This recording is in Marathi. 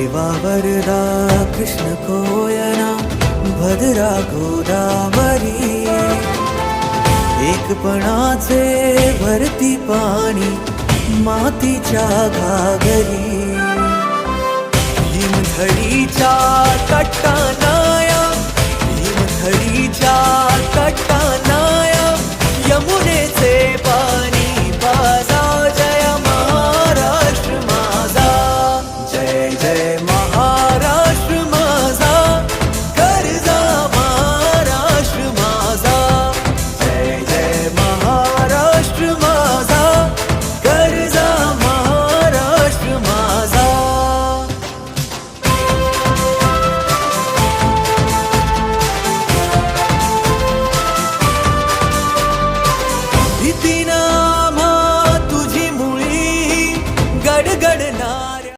देवा वरदा कृष्ण कोयना भद्रा गोदावरी. एकपणाचे भरती पाणी मातीच्या घागरी. हिमधडीच्या कट्टानाया हिमधडीच्या कट्टानाया यमुनेचे ದಿನಾ